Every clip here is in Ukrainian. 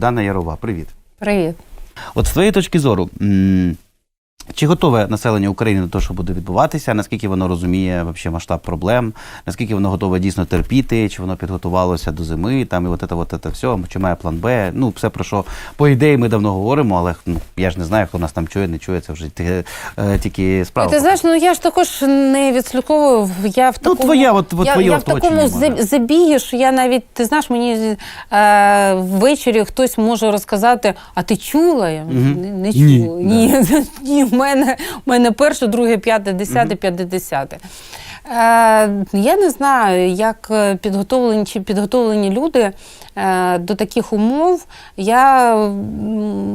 Дана Ярова, привіт. Привіт. От з твоєї точки зору, чи готове населення України до того, що буде відбуватися? Наскільки воно розуміє вообще масштаб проблем? Наскільки воно готове дійсно терпіти? Чи воно підготувалося до зими? Там і от це, от це все, чи має план Б? Ну, все про що по ідеї ми давно говоримо, але ну, я ж не знаю, хто нас там чує, не чує. Це вже ті- е, тільки справа. Ти знаєш, ну я ж також не відслідковую. Я в Ну, твоя, от- от я, твоє я в такому забігі, що я навіть, ти знаєш, мені е, ввечері хтось може розказати, а ти чула? Я Мгм. не, не чула. Ні, ні, в мене, в мене перше, друге, п'яте, десяте, п'ятдесяте. Е, я не знаю, як е, підготовлені чи підготовлені люди е, до таких умов. Я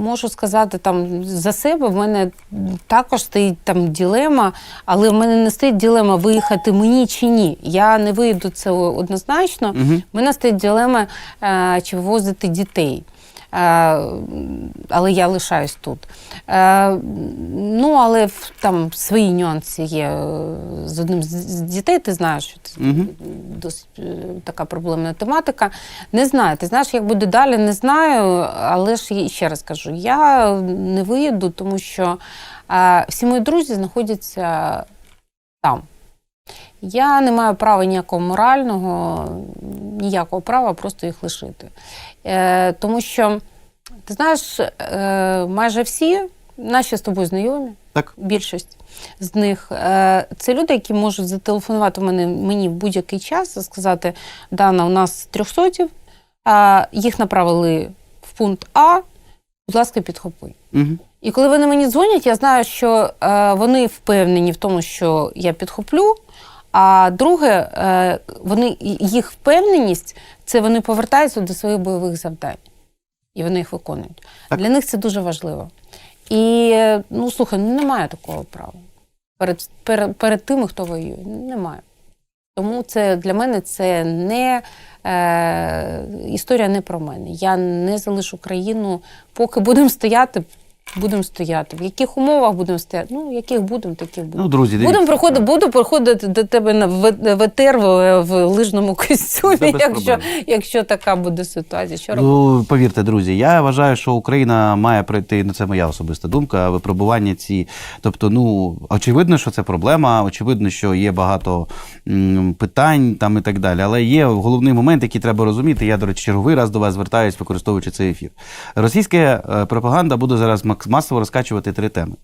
можу сказати там за себе, в мене також стоїть там ділема, але в мене не стоїть ділема виїхати мені чи ні. Я не виїду це однозначно. Мгм. В мене стоїть ділема, е, чи вивозити дітей. Е, Але я лишаюсь тут. Е, Ну, але там свої нюанси є з одним з дітей. Ти знаєш, що це Мгм. досить е, така проблемна тематика. Не знаю. Ти знаєш, як буде далі, не знаю. Але ж ще раз кажу: я не виїду, тому що всі мої друзі знаходяться там. Я не маю права ніякого морального, ніякого права просто їх лишити. Е, тому що, ти знаєш, е, майже всі наші з тобою знайомі, Так. більшість з них, е, це люди, які можуть зателефонувати мене, мені в будь-який час і сказати: Дана, у нас трьохсотів, а їх направили в пункт А, будь ласка, підхопи. Угу. І коли вони мені дзвонять, я знаю, що е, вони впевнені в тому, що я підхоплю. А друге, е, вони їх впевненість це вони повертаються до своїх бойових завдань. І вони їх виконують. Так. Для них це дуже важливо. І ну слухай, ну немає такого права. Перед, перед, перед тими, хто воює, немає. Тому це для мене це не е, історія не про мене. Я не залишу країну, поки будемо стояти, будемо стояти. В яких умовах будемо стояти? Ну, яких будемо, таких будемо. Ну, друзі. Будемо проходити, буду приходити до тебе на в- в в, лижному костюмі, якщо, якщо така буде ситуація. Що робити? Ну, повірте, друзі, я вважаю, що Україна має пройти, ну це моя особиста думка, випробування ці. Тобто, ну, очевидно, що це проблема, очевидно, що є багато м, питань там і так далі. Але є головний момент, який треба розуміти. Я, до речі, черговий раз до вас звертаюсь, використовуючи цей ефір. Російська е, пропаганда буде зараз мак- масово розкачувати три теми.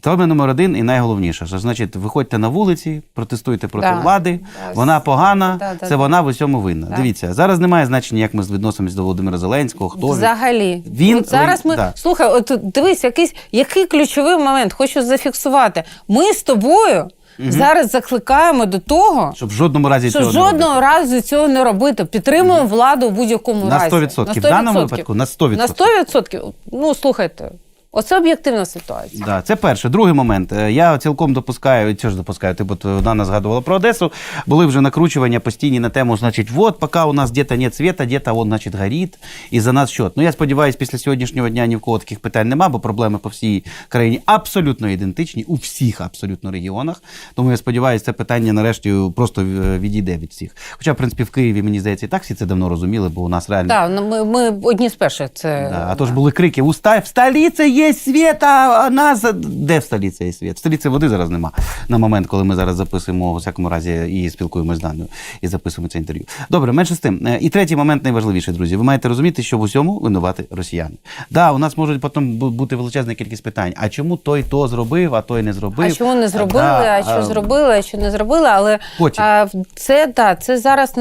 Тема номер один і найголовніше, що значить, виходьте на вулиці, протестуйте проти Да. влади, Да. вона погана, Да, да, це да. вона в усьому винна. Да. Дивіться, зараз немає значення, як ми відносимося до Володимира Зеленського, хто. Взагалі, Він- от зараз ми да. слухай, от дивись, якийсь який ключовий момент, хочу зафіксувати. Ми з тобою зараз закликаємо до того, Щоб в жодному разі що цього не жодного робити. разу цього не робити. Підтримуємо владу в будь-якому на разі. 100%. В даному випадку на 100%. На 100%. Ну слухайте, оце об'єктивна ситуація. Да, це перше. Другий момент. Е, Я цілком допускаю, і ж допускаю, ти бо Дана згадувала про Одесу. Були вже накручування постійні на тему, значить, вот, поки у нас где-то нет света, где-то он, значить, горить, і за нас що? Ну, я сподіваюся, після сьогоднішнього дня ні в кого таких питань нема, бо проблеми по всій країні абсолютно ідентичні, у всіх абсолютно регіонах. Тому я сподіваюся, це питання нарешті просто е, відійде від всіх. Хоча, в принципі, в Києві, мені здається, і так всі це давно розуміли, бо у нас реально. Так, ну ми, ми одні з перших це. Да, а то ж були крики: у ста- в столиці є світ, а нас де в столиці є світ? В столиці води зараз нема на момент, коли ми зараз записуємо у всякому разі і спілкуємося з Даною і записуємо це інтерв'ю. Добре, менше з тим. Е, І третій момент найважливіший, друзі. Ви маєте розуміти, що в усьому винувати росіяни. Да, у нас можуть потім бути величезна кількість питань. А чому той то зробив, а той не зробив? А чому не зробили, Да, а що зробили, а що не зробили, але Потім. а, це да, це зараз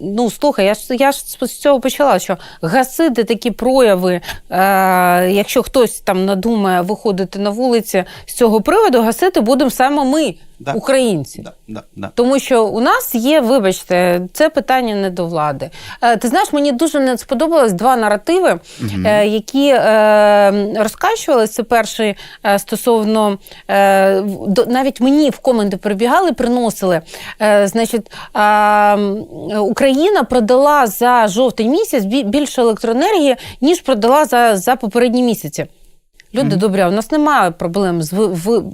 ну слухай, я ж я ж з цього почала, що гасити такі прояви, е, якщо хтось там надумає виходити на вулиці з цього приводу, гасити будемо саме ми, Да. українці. Да, да, да. Тому що у нас є, вибачте, це питання не до влади. Е, ти знаєш, мені дуже не сподобалось два наративи, е, які е, розкачувалися. Це перший е, стосовно е, до- навіть мені в коменти прибігали, приносили. Е, значить, е, Україна продала за жовтень місяць більше електроенергії, ніж продала за, за попередні місяці. Люди добрі, у нас немає проблем з в, в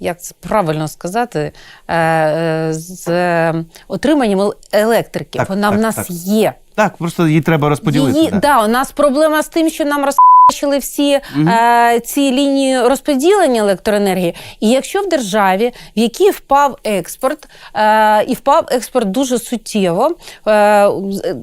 як це правильно сказати, е, е, з е, отриманням електрики. Так, Вона в нас так. є. Так, просто її треба розподілити. Її, да. да, у нас проблема з тим, що нам розпочали всі е, ці лінії розподілення електроенергії. І якщо в державі, в якій впав експорт, е, і впав експорт дуже суттєво, е,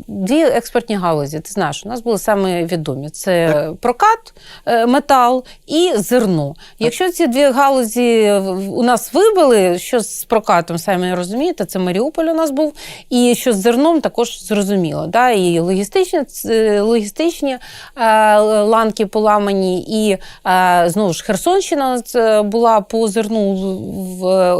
дві експортні галузі, ти знаєш, у нас були саме відомі: це прокат, е, метал і зерно. Якщо ці дві галузі у нас вибили, що з прокатом, самі розумієте, це Маріуполь у нас був, і що з зерном також зрозуміло. Да? І логістичні, ц- логістичні е, ланки поламані, і е, знову ж Херсонщина була по зерну в,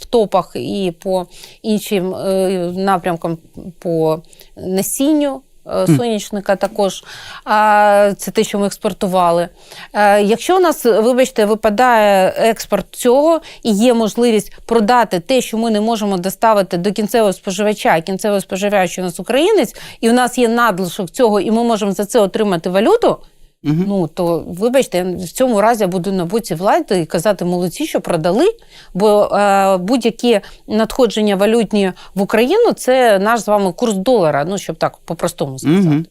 в, топах і по іншим е, напрямкам по насінню. е, Сонячника також А, це те, що ми експортували. Е, Якщо у нас, вибачте, випадає експорт цього і є можливість продати те, що ми не можемо доставити до кінцевого споживача, а кінцевий споживач у нас українець, і у нас є надлишок цього, і ми можемо за це отримати валюту. Ну то вибачте, в цьому разі я буду на боці влади і казати молодці, що продали. Бо е, будь-які надходження валютні в Україну це наш з вами курс долара. Ну щоб так по-простому сказати. Мгм.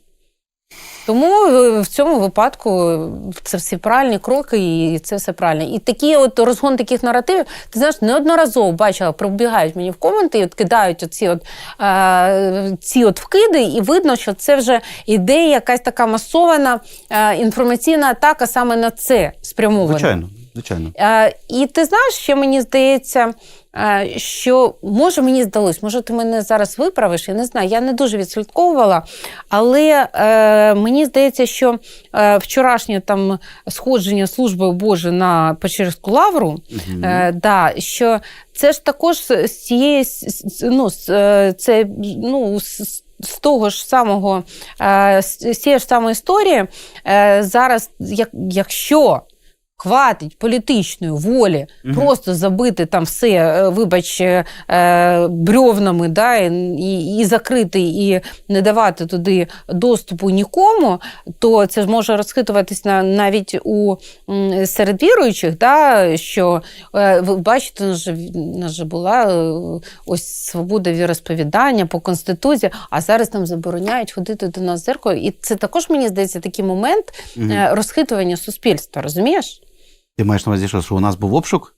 Тому е, в цьому випадку це всі правильні кроки, і це все правильно. І такі от розгон таких наративів, ти знаєш, неодноразово бачила, прибігають мені в коменти і от кидають оці от, е, ці от вкиди, і видно, що це вже ідея, якась така масована е, інформаційна атака саме на це спрямована. Звичайно, звичайно. Е, і ти знаєш, що мені здається, е, що може мені здалось, може ти мене зараз виправиш, я не знаю, я не дуже відслідковувала, але е, мені здається, що е, вчорашнє там сходження служби Божої на Печерську лавру, е, да, що це ж також з цієї ну, з, це, ну, з- з того ж самого з цієї ж самої історії зараз, як, якщо хватить політичної волі просто забити там все, е, вибач, е, е, брьовнами, да, і, і закрити, і не давати туди доступу нікому, то це ж може розхитуватись на, навіть у серед віруючих, да, що ви бачите, у нас же, нас була ось свобода віросповідання по конституції, а зараз нам забороняють ходити до нас церкву. І це також мені здається такий момент е, розхитування суспільства, розумієш? Ти маєш на увазі, що, що у нас був обшук?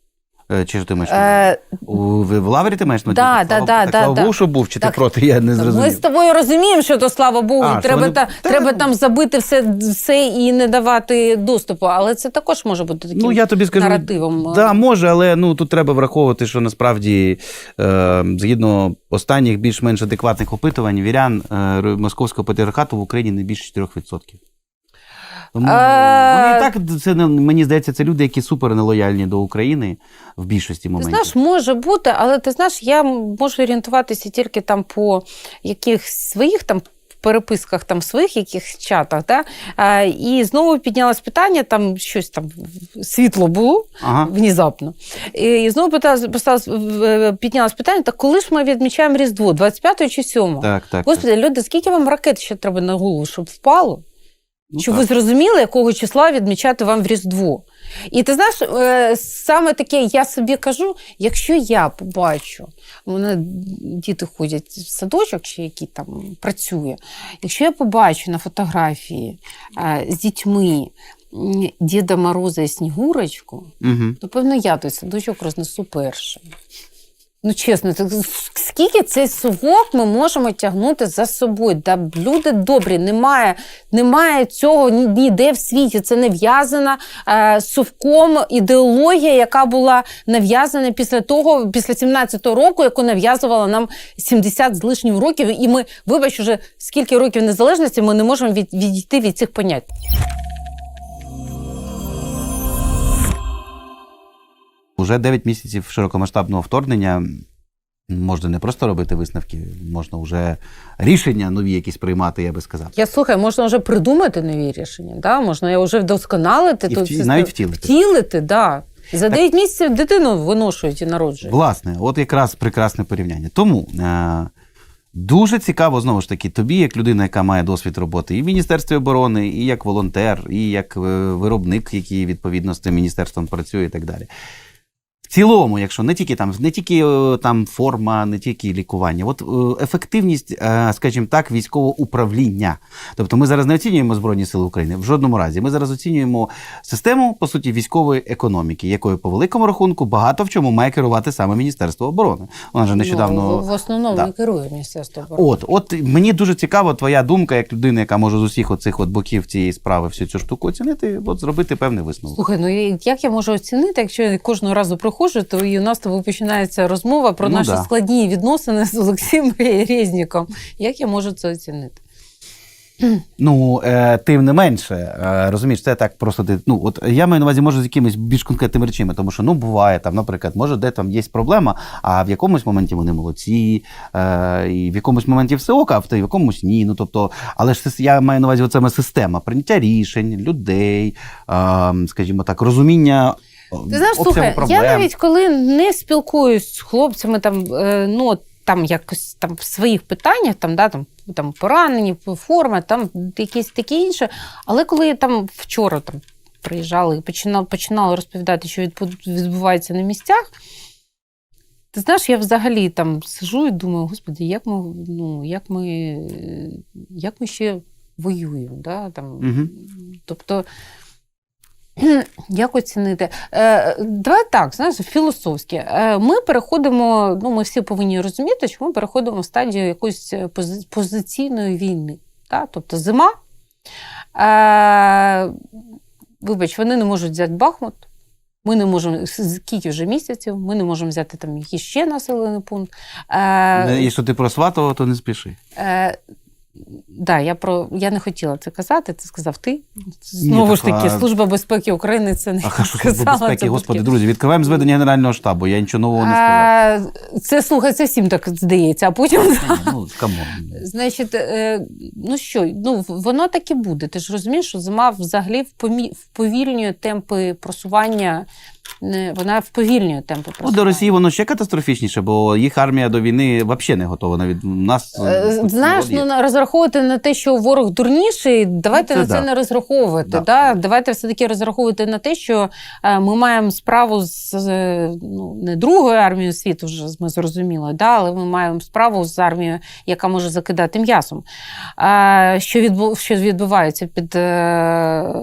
Е, Чи ж ти маєш на увазі? Е, У, в, в лаврі ти маєш на увазі? Да, Так, да, слава- да, так, да, слава да. Богу, що був, чи ти Так, проти, я не Ми з тобою розуміємо, що то слава Богу, А, що треба, вони- та, Та- треба там забити все, все і не давати доступу. Але це також може бути таким Ну, я тобі скажу, наративом. Да, може, але ну тут треба враховувати, що насправді е, згідно останніх більш-менш адекватних опитувань вірян е, московського патріархату в Україні не більше 4%. Е, вони і так це не- мені здається, це люди, які супер нелояльні до України в більшості Ти знаєш, може бути, але ти знаєш, я можу орієнтуватися тільки там по якихось своїх там. Переписках там своїх якихось чатах, да? а, і знову піднялось питання, там щось там світло було Ага. внезапно. І, і знову питалось, піднялось питання: так коли ж ми відмічаємо Різдво? 25 чи 7? Так, так. Господи, люди, скільки вам ракет ще треба на голову, щоб впало? Ну, щоб так. ви зрозуміли, якого числа відмічати вам в Різдво. І ти знаєш, е, саме таке я собі кажу, якщо я побачу, у мене діти ходять в садочок, чи який там працює, якщо я побачу на фотографії е, з дітьми Діда Мороза і Снігурочку, Угу. то певно я той садочок рознесу першим. Ну, чесно, скільки цей совок ми можемо тягнути за собою? Да, люди добрі, немає, немає цього ніде в світі. Це нав'язана е, совком ідеологія, яка була нав'язана після того, після 17-го року, яку нав'язувала нам 70 з лишнім років. І ми, вибач, уже скільки років незалежності, ми не можемо від, відійти від цих понять. Уже 9 місяців широкомасштабного вторгнення. Можна не просто робити висновки, можна вже рішення нові якісь приймати, я би сказав. Я слухай, можна вже придумати нові рішення, да? можна вже вдосконалити. І вті- навіть втілити. Втілити, да. За 9 місяців дитину виношують і народжують. Власне, от якраз прекрасне порівняння. Тому е, дуже цікаво, знову ж таки, тобі, як людина, яка має досвід роботи і в Міністерстві оборони, і як волонтер, і як е, виробник, який відповідно з цим міністерством працює, і так далі. Цілому, якщо не тільки там, не тільки е, там форма, не тільки лікування, от е, ефективність, е, скажімо так, військового управління. Тобто ми зараз не оцінюємо Збройні Сили України в жодному разі. Ми зараз оцінюємо систему, по суті, військової економіки, якою по великому рахунку багато в чому має керувати саме Міністерство оборони. Вона ж нещодавно. Ну, в, основному Да. не керує Міністерство оборони. От, от мені дуже цікава твоя думка, як людина, яка може з усіх оцих от боків цієї справи всю цю штуку оцінити, от зробити певний висновок. Слухай, ну як я можу оцінити, якщо я кожного разу приходжу, то і у нас з тобою починається розмова про Ну, наші да. складні відносини з Олексієм Резніком. Як я можу це оцінити? Ну, е, тим не менше, е, розумієш, це так просто. Ну, от я маю на увазі, може, з якимись більш конкретними речами, тому що ну буває там, наприклад, може, де там є проблема, а в якомусь моменті вони молодці, е, і в якомусь моменті все ок, а в якомусь ні. Ну тобто, але ж я маю на увазі, оце система прийняття рішень, людей, е, скажімо так, розуміння. Ти знаєш, слухай, я навіть коли не спілкуюсь з хлопцями, там е, ну там якось там в своїх питаннях, там да там. Там поранені, форма, там якісь таке інше. Але коли я там вчора там приїжджали і починали, починали розповідати, що відбувається на місцях. Ти знаєш, я взагалі там сижу і думаю, господи, як ми, ну, як ми, як ми ще воюємо? Да? Там, Мгм. Тобто, як оцінити? Е, давай так, знаєш, філософськи. Е, ми переходимо, ну, ми всі повинні розуміти, що ми переходимо в стадію якоїсь е, пози- позиційної війни. Да? Тобто зима. Е, вибач, вони не можуть взяти Бахмут. Ми не можемо скільки вже місяців, ми не можемо взяти там якийсь ще населений пункт. Е, Якщо ти про то не спіши. Е, да, я про я не хотіла це казати. Це сказав ти. Знову ж таки, а- Служба безпеки України це не а сказала. служба безпеки, це господи, батьки. друзі, відкриваємо зведення Генерального штабу. Я нічого нового не сказав. Це слухай, це всім так здається. А потім Ну, камон. Значить, е, ну що, ну воно так і буде. Ти ж розумієш, що зима взагалі вповільнює темпи просування. Не- Вона вповільнює темпи Ну, просування. до Росії воно ще катастрофічніше, бо їх армія до війни взагалі не готова. Навіть нас Е, Знаєш, ну на- розраховувати на те, що ворог дурніший, давайте Ну, це на це да. не розраховувати. Да. Да. Давайте все-таки розраховувати на те, що е, ми маємо справу з е, ну, не другою армією світу, вже ми зрозуміли, да, але ми маємо справу з армією, яка може закидати м'ясом. Е, Що, відбу, що відбувається під. е,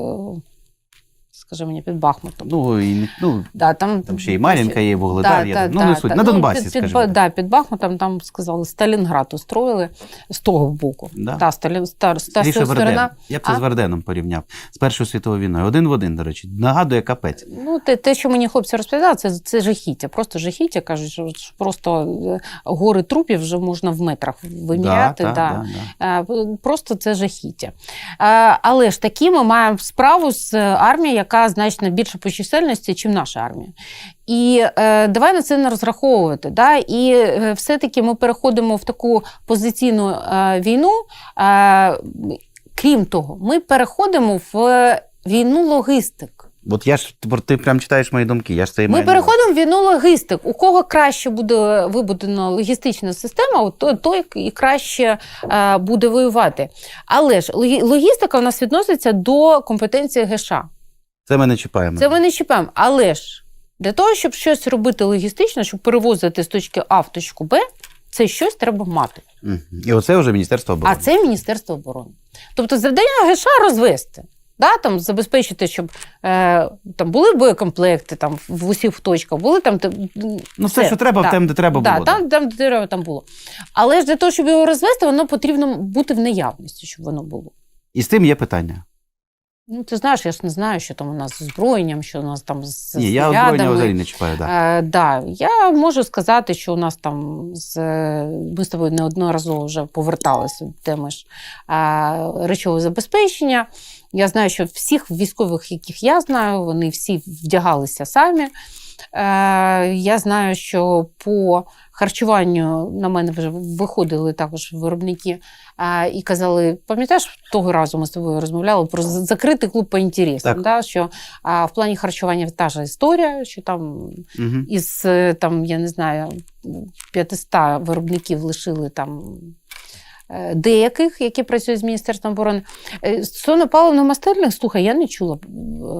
Скажи мені, під Бахмутом. Ну, і, ну, Да, там, там ще і Мар'їнка є, Вугледар є. Да, ну, да, не суть. да. На Ну, Донбасі, під, скажімо. під, да, під Бахмутом там сказали, Сталінград устроїли з того боку. Да. Та, Сталін, стар, та Скоріше сторона. Верден. Я б це А? з Верденом порівняв. З Першою світовою війною. Один в один, до речі. Нагадує капець. Ну, те, те, що мені хлопці розповідали, це, це жахіття. Просто жахіття. Кажуть, що просто е, гори трупів вже можна в метрах виміряти. Да, Да, да, да, да. Е, Просто це жахіття. Е, Але ж такі ми маємо справу з армією, яка значно більше по чисельності, ніж наша армія. І е, давай на це не розраховувати. Да? І е, все-таки ми переходимо в таку позиційну е, війну. Е, крім того, ми переходимо в війну логістик. От я ж ти прям читаєш мої думки. Я ж це Ми переходимо в війну логістик. У кого краще буде вибудена логістична система, от той, той і краще е, буде воювати. Але ж логістика у нас відноситься до компетенції ГШ. Це ми не чіпаємо. Це ми не чіпаємо. Але ж для того, щоб щось робити логістично, щоб перевозити з точки А в точку Б, це щось треба мати. Мгм. І оце вже Міністерство оборони. А це Міністерство оборони. Тобто завдання ГШ розвести. Да, там, забезпечити, щоб е, там були боєкомплекти там, в усіх точках, були там. те- Ну, все. все, що треба, Да. там, де треба Да, було. там, там, де треба, там було. Але ж для того, щоб його розвести, воно потрібно бути в наявності, щоб воно було. І з цим є питання. Ну, ти знаєш, я ж не знаю, що там у нас з озброєнням, що у нас там з Ні, я озброєння взагалі не чіпаю. Да. Е, да, я можу сказати, що у нас там з ми з тобою неодноразово вже поверталися до теми ж е, речового забезпечення. Я знаю, що всіх військових, яких я знаю, вони всі вдягалися самі. Е, я знаю, що по харчуванню на мене вже виходили також виробники е, і казали: пам'ятаєш, того разу ми з тобою розмовляли про закритий клуб по інтересам, да, що в плані харчування та ж історія, що там Угу. із е, там, я не знаю, 500 виробників лишили там деяких, які працюють з Міністерством оборони. Е, Стосовно паливно-мастильних, слухай, я не чула е,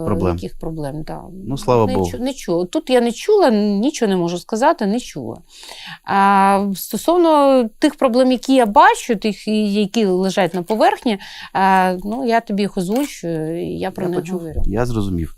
Проблем. яких проблем. Да. Ну, слава не, Богу. чу- не чула. Тут я не чула, нічого не можу сказати, не чула. А стосовно тих проблем, які я бачу, тих, які лежать на поверхні, а, ну, я тобі їх озвучую, я про Я них почув. говорю. Я зрозумів.